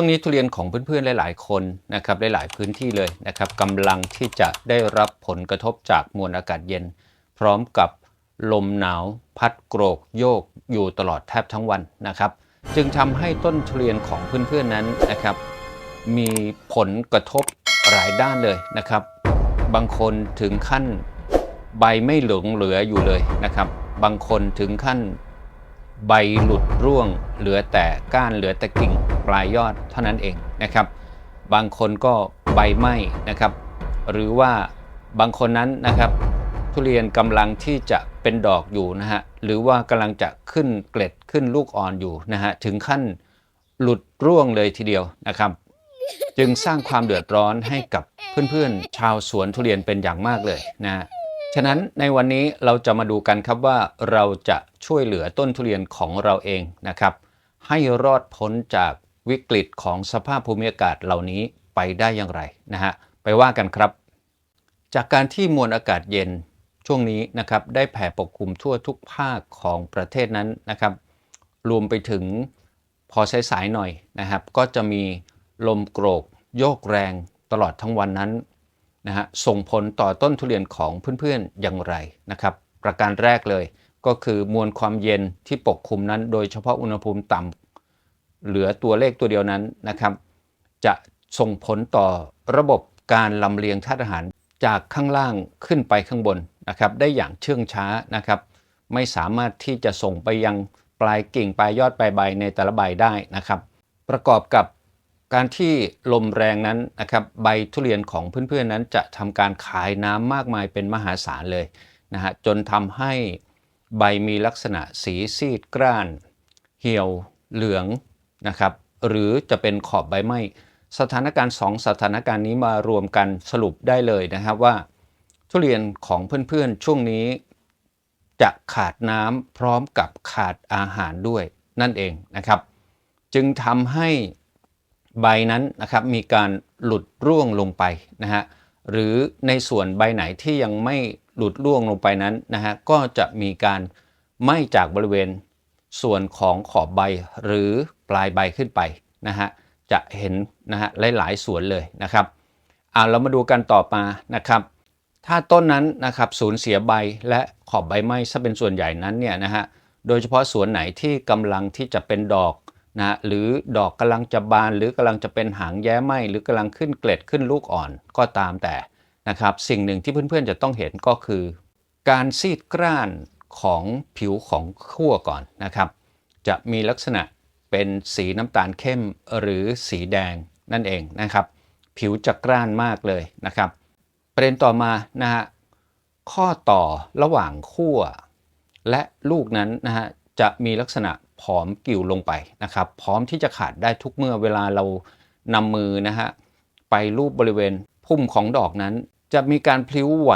ช่วงนี้ทุเรียนของเพื่อนๆหลายๆคนนะครับหลายๆพื้นที่เลยนะครับกำลังที่จะได้รับผลกระทบจากมวลอากาศเย็น พร้อมกับลมหนาวพัดโกรกโยกอยู่ตลอดแทบทั้งวันนะครับ จึงทำให้ต้นทุเรียนของเพื่อนๆนั้นนะครับ มีผลกระทบหลายด้านเลยนะครับ บางคนถึงขั้นใบไม่เหลืองเหลืออยู่เลยนะครับ บางคนถึงขั้นใบหลุดร่วง เหลือแต่ก้านเหลือแต่กิ่ง ลายยอดเท่านั้นเองนะครับ บางคนก็ใบไหม้นะครับ หรือว่าบางคนนั้นนะครับทุเรียนกำลังที่จะเป็นดอกอยู่นะฮะหรือว่ากำลังจะขึ้นเกล็ดขึ้นลูกอ่อนอยู่นะฮะถึงขั้นหลุดร่วงเลยทีเดียวนะครับ จึงสร้างความเดือดร้อนให้กับเพื่อนๆ ชาวสวนทุเรียนเป็นอย่างมากเลยนะฮะฉะนั้นในวันนี้เราจะมาดูกันครับว่าเราจะช่วยเหลือต้นทุเรียนของเราเองนะครับ ให้รอดพ้นจาก วิกฤตของสภาพภูมิอากาศเหล่านี้ไปได้อย่างไรนะฮะไปว่ากันครับ จากการที่มวลอากาศเย็นช่วงนี้นะครับได้แผ่ปกคลุมทั่วทุกภาคของประเทศนั้นนะครับ รวมไปถึงพอสายๆหน่อยนะครับ ก็จะมีลมโกรก โยกแรงตลอดทั้งวันนั้นนะฮะส่งผลต่อต้นทุเรียนของเพื่อนๆอย่างไรนะครับ ประการแรกเลยก็คือมวลความเย็นที่ปกคลุมนั้น โดยเฉพาะอุณหภูมิต่ำ เหลือตัวเลขตัวเดียวนั้นนะครับ จะส่งผลต่อระบบการลำเลียงธาตุอาหารจากข้างล่างขึ้นไปข้างบนนะครับ ได้อย่างเชื่องช้านะครับ ไม่สามารถที่จะส่งไปยังปลายกิ่งปลายยอดปลายใบในแต่ละใบได้นะครับ ประกอบกับการที่ลมแรงนั้นนะครับใบทุเรียนของเพื่อนๆนั้นจะทำการขายน้ำมากมายเป็นมหาศาลเลยนะฮะจนทำให้ใบมีลักษณะสีซีดกร้าน เหี่ยวเหลือง นะครับหรือจะเป็นขอบใบไหม้สถานการณ์ 2 สถานการณ์นี้มารวมกันสรุปได้เลยนะครับว่า ทุเรียนของเพื่อนๆช่วงนี้ จะขาดน้ำพร้อมกับขาดอาหารด้วยนั่นเองนะครับ จึงทำให้ใบนั้นนะครับมีการหลุดร่วงลงไปนะฮะหรือในส่วนใบไหนที่ยังไม่หลุดร่วงลงไปนั้นนะฮะก็จะมีการไหม้จากบริเวณส่วนของขอบใบหรือ ปลายใบขึ้นไปนะฮะจะเห็นนะฮะหลายๆส่วนเลยนะครับเอาเรามาดูกันต่อมานะครับถ้าต้นนั้นนะครับสูญเสียใบและขอบใบไหม้ซะเป็นส่วนใหญ่นั้นเนี่ยนะฮะโดยเฉพาะสวนไหนที่กำลังที่จะเป็นดอกนะหรือดอกกำลังจะบาน หรือกำลังจะเป็นหางแย้ไหมหรือกำลังขึ้นเกล็ดขึ้นลูกอ่อนก็ตามแต่นะครับสิ่งหนึ่งที่เพื่อนๆจะต้องเห็นก็คือ การซีดกร้านของผิวของขั้วก่อนนะครับ จะมีลักษณะ เป็นสีน้ำตาลเข้มหรือสีแดงนั่นเองนะครับ ผิวจะกร้านมากเลยนะครับ ประเด็นต่อมานะฮะข้อต่อระหว่างขั้วและลูกนั้นนะฮะจะมีลักษณะผอมกิ่วลงไปนะครับ พร้อมที่จะขาดได้ทุกเมื่อเวลาเรานำมือนะฮะไปรูปบริเวณพุ่มของดอกนั้น จะมีการพลิ้วไหว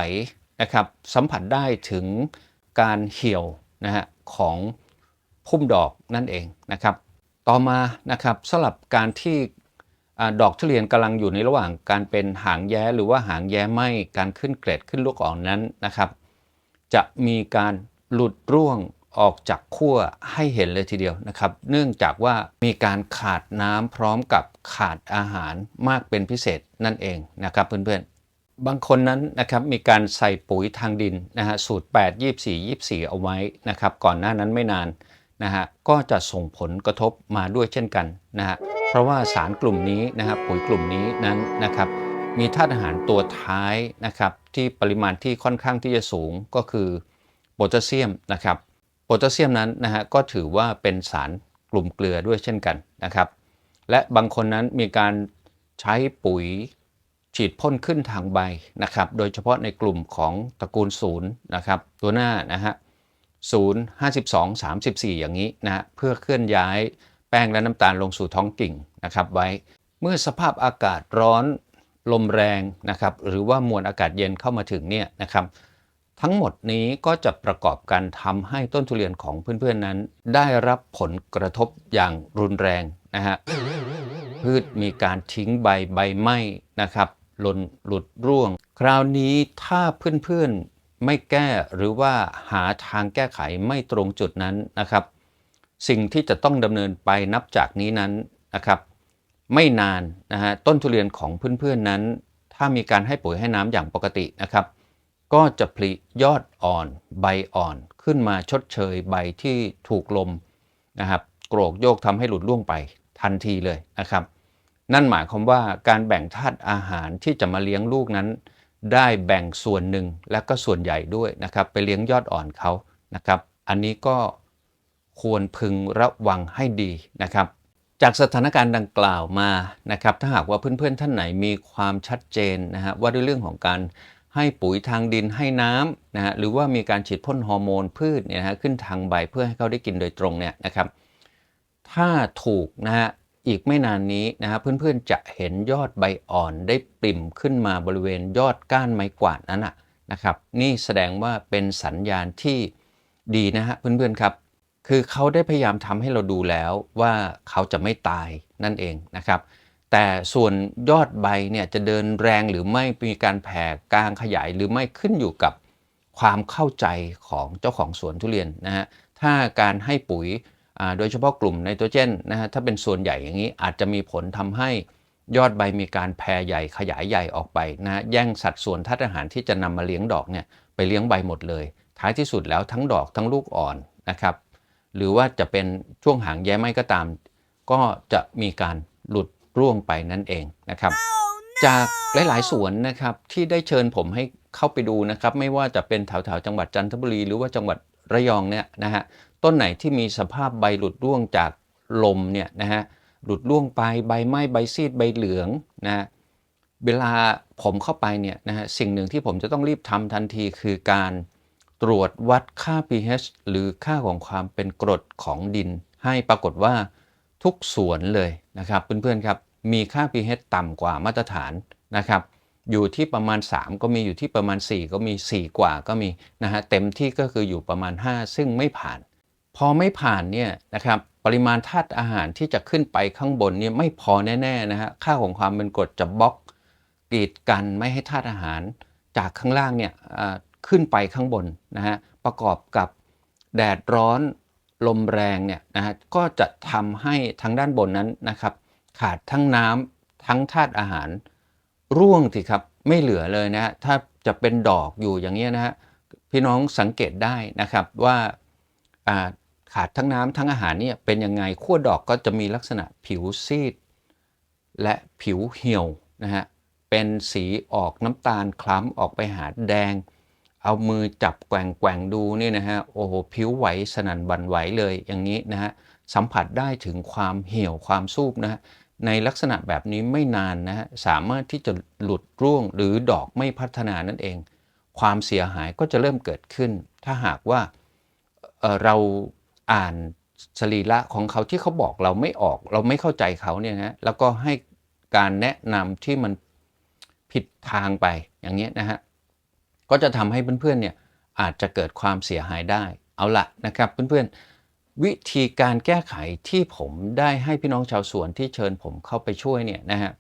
นะครับสัมผัสได้ถึงการเหี่ยวนะฮะของพุ่มดอกนั่นเองนะครับ ต่อมานะครับสำหรับการที่ดอกทุเรียนกำลังอยู่ในระหว่างการเป็นหางแย้หรือว่าหางแย้ไหมการขึ้นเกล็ดขึ้นลูกอ่อนนั้นนะครับ จะมีการหลุดร่วงออกจากขั้วให้เห็นเลยทีเดียวนะครับ เนื่องจากว่ามีการขาดน้ำพร้อมกับขาดอาหารมากเป็นพิเศษนั่นเองนะครับเพื่อนๆ บางคนนั้นนะครับมีการใส่ปุ๋ยทางดินนะฮะสูตร 8 24 24 เอาไว้นะครับก่อนหน้านั้นไม่นาน นะฮะก็จะส่งผลกระทบมาด้วยเช่นกันนะฮะเพราะว่าสารกลุ่มนี้นะครับปุ๋ยกลุ่มนี้นั้นนะครับมีธาตุอาหารตัวท้ายนะครับที่ปริมาณที่ค่อนข้างที่จะสูงก็คือโพแทสเซียมนะครับโพแทสเซียมนั้นนะฮะก็ถือว่าเป็นสารกลุ่มเกลือด้วยเช่นกันนะครับ และบางคนนั้นมีการใช้ปุ๋ยฉีดพ่นขึ้นทางใบนะครับ โดยเฉพาะในกลุ่มของตระกูลศูนย์นะครับ ตัวหน้านะฮะ ศูนย์ห้าสิบสองสามสิบสี่อย่างนี้นะเพื่อเคลื่อนย้ายแป้งและน้ำตาลลงสู่ท้องกิ่งนะครับไว้ เมื่อสภาพอากาศร้อนลมแรงนะครับหรือว่ามวลอากาศเย็นเข้ามาถึงเนี่ยนะครับทั้งหมดนี้ก็จะประกอบกันทำให้ต้นทุเรียนของเพื่อนๆนั้น ได้รับผลกระทบอย่างรุนแรงนะฮะพืชมีการทิ้งใบใบไหม้นะครับหล่นหลุดร่วง คราวนี้ถ้าเพื่อนๆ ไม่แก้หรือว่าหาทางแก้ไขไม่ตรงจุดนั้นนะครับ สิ่งที่จะต้องดำเนินไปนับจากนี้นั้นนะครับ ไม่นานนะฮะต้นทุเรียนของเพื่อนๆนั้น ถ้ามีการให้ปุ๋ยให้น้ำอย่างปกตินะครับ ก็จะผลิยอดอ่อนใบอ่อนขึ้นมาชดเชยใบที่ถูกลมนะครับโกรกโยกทำให้หลุดล่วงไปทันทีเลยนะครับ นั่นหมายความว่าการแบ่งธาตุอาหารที่จะมาเลี้ยงลูกนั้น ได้แบ่งส่วนหนึ่งและก็ส่วนใหญ่ด้วยนะครับไปเลี้ยงยอดอ่อนเขานะครับ อันนี้ก็ควรพึงระวังให้ดีนะครับจากสถานการณ์ดังกล่าวมานะครับถ้าหากว่าเพื่อนๆท่านไหนมีความชัดเจนนะฮะว่าด้วยเรื่องของการให้ปุ๋ยทางดินให้น้ำนะฮะหรือว่ามีการฉีดพ่นฮอร์โมนพืชเนี่ยนะฮะขึ้นทางใบเพื่อให้เขาได้กินโดยตรงเนี่ยนะครับถ้าถูกนะฮะ อีกไม่นานนี้นะฮะเพื่อนๆจะเห็นยอดใบอ่อนได้ปริ่มขึ้นมาบริเวณยอดก้านไม้กวาดนั้นนะครับนี่แสดงว่าเป็นสัญญาณที่ดีนะฮะเพื่อนๆครับคือเขาได้พยายามทำให้เราดูแล้วว่าเขาจะไม่ตายนั่นเองนะครับ แต่ส่วนยอดใบเนี่ยจะเดินแรงหรือไม่มีการแผ่กลางขยายหรือไม่ขึ้นอยู่กับความเข้าใจของเจ้าของสวนทุเรียนนะฮะถ้าการให้ปุ๋ย โดยเฉพาะกลุ่มไนโตรเจนนะฮะถ้าเป็นส่วนใหญ่อย่างนี้อาจจะมีผลทำให้ยอดใบมีการแผ่ใหญ่ขยายใหญ่ออกไปนะฮะแย่งสัดส่วนธาตุอาหารที่จะนำมาเลี้ยงดอกเนี่ยไปเลี้ยงใบหมดเลย ท้ายที่สุดแล้วทั้งดอกทั้งลูกอ่อนนะครับหรือว่าจะเป็นช่วงหางแย้ไม้ก็ตาม ก็จะมีการหลุดร่วงไปนั่นเองนะครับ จากหลาย ๆ สวนนะครับที่ได้เชิญผมให้เข้าไปดูนะครับ ไม่ว่าจะเป็นแถวๆจังหวัดจันทบุรี หรือว่าจังหวัด ระยองเนี่ยนะฮะต้นไหนที่มีสภาพใบหลุดร่วงจากลมเนี่ยนะฮะหลุดร่วงไปใบไหม้ใบซีดใบเหลืองนะฮะเวลาผมเข้าไปเนี่ยนะฮะสิ่งหนึ่งที่ผมจะต้องรีบทำทันทีคือการตรวจวัดค่า pH หรือค่าของความเป็นกรดของดิน ให้ปรากฏว่าทุกสวนเลยนะครับเพื่อนๆครับมีค่า pH ต่ำกว่ามาตรฐานนะครับ อยู่ที่ประมาณ 3 ก็มีอยู่ที่ประมาณ 4 ก็มี 4 กว่าก็มีนะฮะเต็มที่ก็คืออยู่ประมาณ 5 ซึ่งไม่ผ่าน พอไม่ผ่านเนี่ยนะครับปริมาณธาตุอาหารที่จะขึ้นไปข้างบนเนี่ยไม่พอแน่ๆนะฮะค่าของความเป็นกรดจะบล็อกกีดกันไม่ให้ธาตุอาหารจากข้างล่างเนี่ยขึ้นไปข้างบนนะฮะประกอบกับแดดร้อนลมแรงเนี่ยนะฮะก็จะทำให้ทางด้านบนนั้นนะครับขาดทั้งน้ำทั้งธาตุอาหาร ร่วงสิครับไม่เหลือเลยนะฮะถ้าจะเป็นดอกอยู่อย่างเงี้ยนะฮะพี่น้องสังเกตได้นะครับว่าขาดทั้งน้ำทั้งอาหารเนี่ยเป็นยังไงขั้วดอกก็จะมีลักษณะผิวซีด และผิวเหี่ยวนะฮะเป็นสีออกน้ำตาลคล้ำออกไปหาแดง เอามือจับแกว่งแกว่งดูนี่นะฮะโอ้โหผิวไหวสนั่นบันไหวเลยอย่างนี้นะฮะสัมผัสได้ถึงความเหี่ยวความสูบนะฮะ ในลักษณะแบบนี้ไม่นานนะฮะสามารถที่จะหลุดร่วงหรือดอกไม่พัฒนานั่นเอง ความเสียหายก็จะเริ่มเกิดขึ้น ถ้าหากว่าเเราอ่านสรีระของเขาที่เขาบอกเราไม่ออก เราไม่เข้าใจเขาเนี่ยนะแล้วก็ให้การแนะนำที่มันผิดทางไปอย่างนี้ยนะฮะก็จะทำให้เพื่อนๆเนี่ยอาจจะเกิดความเสียหายได้ เอาละนะครับเพื่อนๆ วิธีการแก้ไขที่ผมได้ให้พี่น้องชาวสวนที่เชิญผมเข้าไปช่วยเนี่ยนะฮะ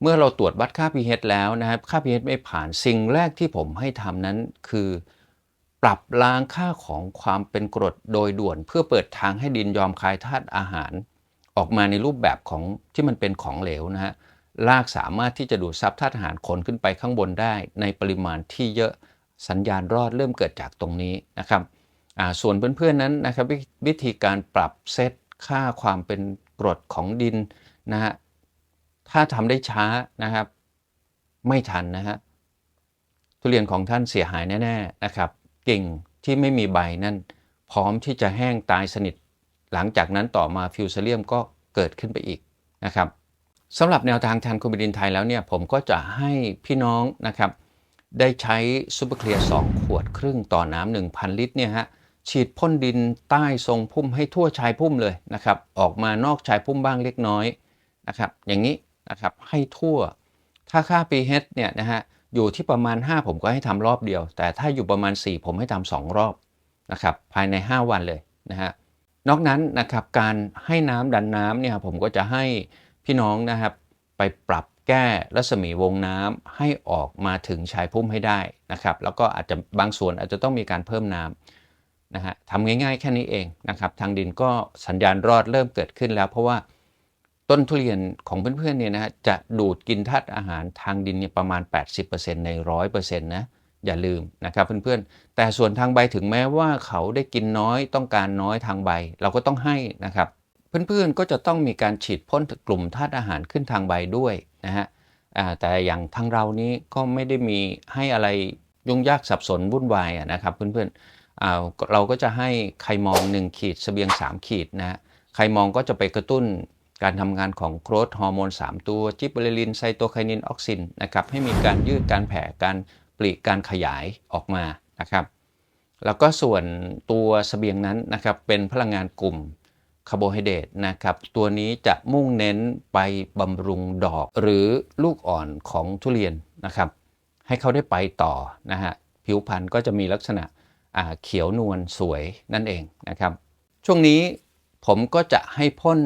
เมื่อเราตรวจวัดค่า pH แล้วนะครับค่า pH ไม่ผ่านสิ่งแรกที่ผมให้ทำนั้นคือ ปรับล้างค่าของความเป็นกรดโดยด่วน เพื่อเปิดทางให้ดินยอมคายธาตุอาหาร ออกมาในรูปแบบของที่มันเป็นของเหลวนะฮะรากสามารถที่จะดูดซับธาตุอาหารขนขึ้นไปข้างบนได้ ในปริมาณที่เยอะสัญญาณรอดเริ่มเกิดจากตรงนี้นะครับ ส่วนเพื่อนๆนั้นนะครับววิธีการปรับเซตค่าความเป็นกรดของดินนะฮะถ้าทำได้ช้านะครับ ไม่ทันนะฮะทุเรียนของท่านเสียหายแน่ๆนะครับกิ่งที่ไม่มีใบนั่นพร้อมที่จะแห้งตายสนิท หลังจากนั้นต่อมาฟิวเซเลียมก็เกิดขึ้นไปอีกนะครับสำหรับแนวทางแทนโคบิดินไทยแล้วเนี่ยผมก็จะให้พี่น้องนะครับ ได้ใช้ซูเปอร์เคลียร์2ขวดครึ่งต่อน้ำ1,000 ลิตรเนี่ยฮะ ฉีดพ่นดินใต้ทรงพุ่มให้ทั่วชายพุ่มเลยนะครับ ออกมานอกชายพุ่มบ้างเล็กน้อยนะครับ อย่างนี้นะครับให้ทั่ว ถ้าค่า pH เนี่ยนะฮะอยู่ที่ประมาณ 5 ผมก็ให้ทำรอบเดียว แต่ถ้าอยู่ประมาณ 4 ผมให้ทำ2รอบนะครับภายใน 5 วันเลยนะฮะนอกนั้นนะครับการให้น้ำดันน้ำเนี่ยผมก็จะให้พี่น้องนะครับไปปรับแก้รัศมีวงน้ำให้ออกมาถึงชายพุ่มให้ได้นะครับ แล้วก็อาจจะบางส่วนอาจจะต้องมีการเพิ่มน้ำ นะฮะทำง่ายๆแค่นี้เองนะครับ ทางดินก็สัญญาณรอดเริ่มเกิดขึ้นแล้ว เพราะว่าต้นทุเรียนของเพื่อนๆเนี่ยนะฮะจะดูดกินธาตุอาหารทางดินเนี่ยประมาณ 80%ใน 100%นะอย่าลืมนะครับเพื่อนๆ แต่ส่วนทางใบถึงแม้ว่าเขาได้กินน้อยต้องการน้อยทางใบ เราก็ต้องให้นะครับ เพื่อนๆก็จะต้องมีการฉีดพ่นกลุ่มธาตุอาหารขึ้นทางใบด้วยนะฮะแต่อย่างทางเรานี้ก็ไม่ได้มีให้อะไรยุ่งยากสับสนวุ่นวายนะครับเพื่อนๆ เราก็จะให้ไคมอง 1 ขีดสเสบียง 3 ขีดนะฮะไคมองก็จะไปกระตุ้นการทำงานของโกรทฮอร์โมน 3 ตัวจิบเบอเรลินไซโตไคนินออกซินนะครับให้มีการยืดการแผ่การปลีกการขยายออกมานะครับแล้วก็ส่วนตัวสเสบียงนั้นนะครับเป็นพลังงานกลุ่มคาร์โบไฮเดรตนะครับตัวนี้จะมุ่งเน้นไปบำรุงดอกหรือลูกอ่อนของทุเรียนนะครับให้เขาได้ไปต่อนะฮะผิวพรรณก็จะมีลักษณะ เขียวนวลสวยนั่นเองนะครับ ช่วงนี้ผมก็จะให้พ่น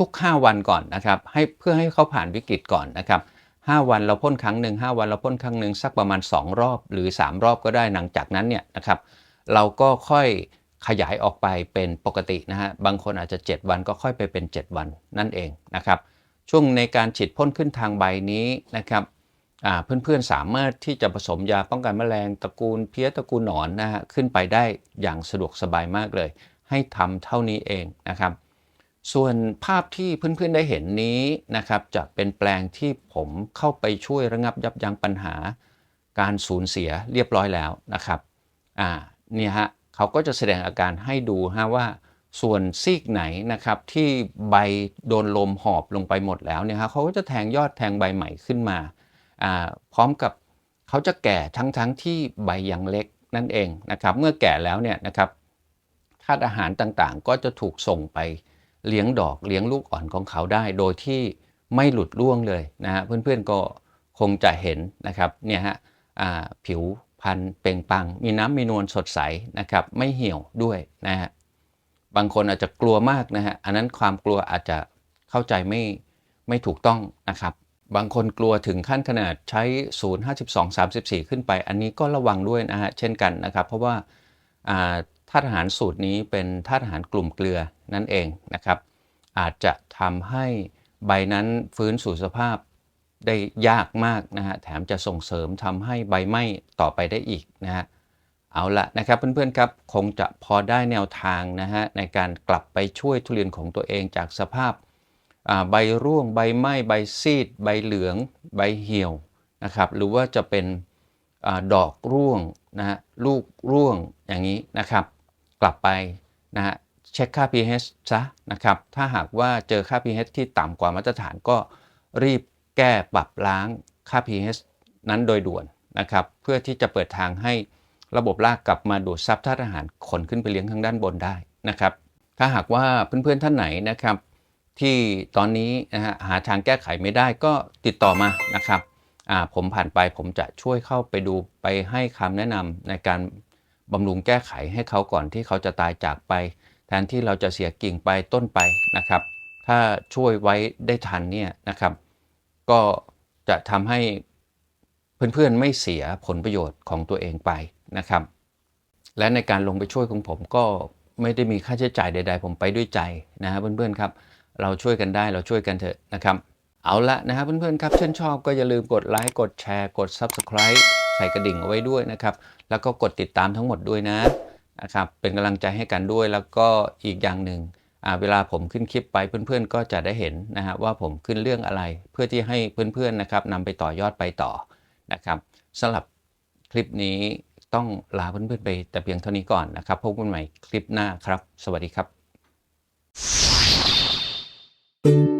ทุกๆ 5 วันก่อนนะครับ ให้เพื่อให้เขาผ่านวิกฤตก่อนนะครับ 5 วันเราพ่นครั้งหนึ่ง5วันเราพ่นครั้งหนึ่งสักประมาณ 2 รอบหรือ 3 รอบก็ได้หลังจากนั้นเนี่ยนะครับ เราก็ค่อยขยายออกไปเป็นปกตินะฮะบางคนอาจจะ 7 วันก็ค่อยไปเป็น 7 วันนั่นเองนะครับ ช่วงในการฉีดพ่นขึ้นทางใบนี้นะครับ เพื่อนๆสามารถที่จะผสมยาป้องกันแมลงตระกูลเพี้ยตระกูลหนอนนะฮะขึ้นไปได้อย่างสะดวกสบายมากเลย ให้ทำเท่านี้เองนะครับ ส่วนภาพที่เพื่อนๆได้เห็นนี้นะครับจะเป็นแปลงที่ผมเข้าไปช่วยระงับยับยั้งปัญหา การสูญเสียเรียบร้อยแล้วนะครับอ่าเนี่ยฮะเขาก็จะแสดงอาการให้ดูฮะว่าส่วนซีกไหนนะครับที่ใบโดนลมหอบลงไปหมดแล้วเนี่ยฮะเขาก็จะแทงยอดแทงใบใหม่ขึ้นมาอ่า พร้อมกับเขาจะแก่ทั้งๆทที่ใบยังเล็กนั่นเองนะครับ เมื่อแก่แล้วเนี่ยนะครับธาตุอาหารต่างๆ ก็จะถูกส่งไปเลี้ยงดอกเลี้ยงลูกอ่อนของเขาได้ โดยที่ไม่หลุดร่วงเลยนะฮะเพื่อนๆก็คงจะเห็นนะครับเนี่ยฮะผิวพันธุ์เปล่งปัง มีน้ำมีนวลสดใสนะครับ ไม่เหี่ยวด้วยนะฮะบางคนอาจจะกลัวมากนะฮะอันนั้นความกลัวอาจจะเข้าใจไม่ไม่ถูกต้องนะครับ บางคนกลัวถึงขั้นขนาดใช้ 0 52 34 ขึ้นไป อันนี้ก็ระวังด้วยนะฮะเช่นกันนะครับ เพราะว่าธาตุอาหารสูตรนี้เป็นธาตุอาหารกลุ่มเกลือนั่นเองนะครับ อาจจะทำให้ใบนั้นฟื้นสู่สภาพได้ยากมากนะฮะแถมจะส่งเสริมทำให้ใบไหม้ต่อไปได้อีกนะฮะเอาละนะครับเพื่อนๆครับคงจะพอได้แนวทางนะฮะในการกลับไปช่วยทุเรียนของตัวเองจากสภาพ ใบร่วง ใบไหม้ ใบซีด ใบเหลือง ใบเหี่ยวนะครับหรือว่าจะเป็นอดอกร่วงนะฮะลูกร่วงอย่างนี้นะครับ กลับไปนะฮะเช็คค่า pH ซะนะครับถ้าหากว่าเจอค่า pH ที่ต่ำกว่ามาตรฐานก็รีบแก้ปรับล้างค่า pH นั้นโดยด่วนนะครับเพื่อที่จะเปิดทางให้ระบบรากกลับมาดูดซับธาตุอาหารขนขึ้นไปเลี้ยงข้างด้านบนได้นะครับ ถ้าหากว่าเพื่อนๆท่านไหนนะครับ ที่ตอนนี้นะฮะหาทางแก้ไขไม่ได้ก็ติดต่อมานะครับผมผ่านไปผมจะช่วยเข้าไปดูไปให้คำแนะนำในการบำรุงแก้ไขให้เขาก่อนที่เขาจะตายจากไป แทนที่เราจะเสียกิ่งไปต้นไปนะครับ ถ้าช่วยไว้ได้ทันเนี่ยนะครับ ก็จะทำให้เพื่อนๆไม่เสียผลประโยชน์ของตัวเองไปนะครับ และในการลงไปช่วยของผมก็ไม่ได้มีค่าใช้จ่ายใด ๆ ผมไปด้วยใจนะฮะเพื่อนๆครับ เราช่วยกันได้เราช่วยกันเถอะนะครับ เอาละนะครับเพื่อนๆครับชื่นชอบก็อย่าลืมกดไลค์กดแชร์กด Subscribe ใส่กระดิ่งเอาไว้ด้วยนะครับ แล้วก็กดติดตามทั้งหมดด้วยนะนะครับเป็นกำลังใจให้กันด้วยแล้วก็อีกอย่างหนึ่งเวลาผมขึ้นคลิปไปเพื่อนๆ ก็จะได้เห็นนะฮะว่าผมขึ้นเรื่องอะไรเพื่อที่ให้เพื่อนๆนะครับนำไปต่อยอดไปต่อนะครับสำหรับคลิปนี้ต้องลาเพื่อนๆไปแต่เพียงเท่านี้ก่อนนะครับพบกันใหม่คลิปหน้าครับ สวัสดีครับ thank you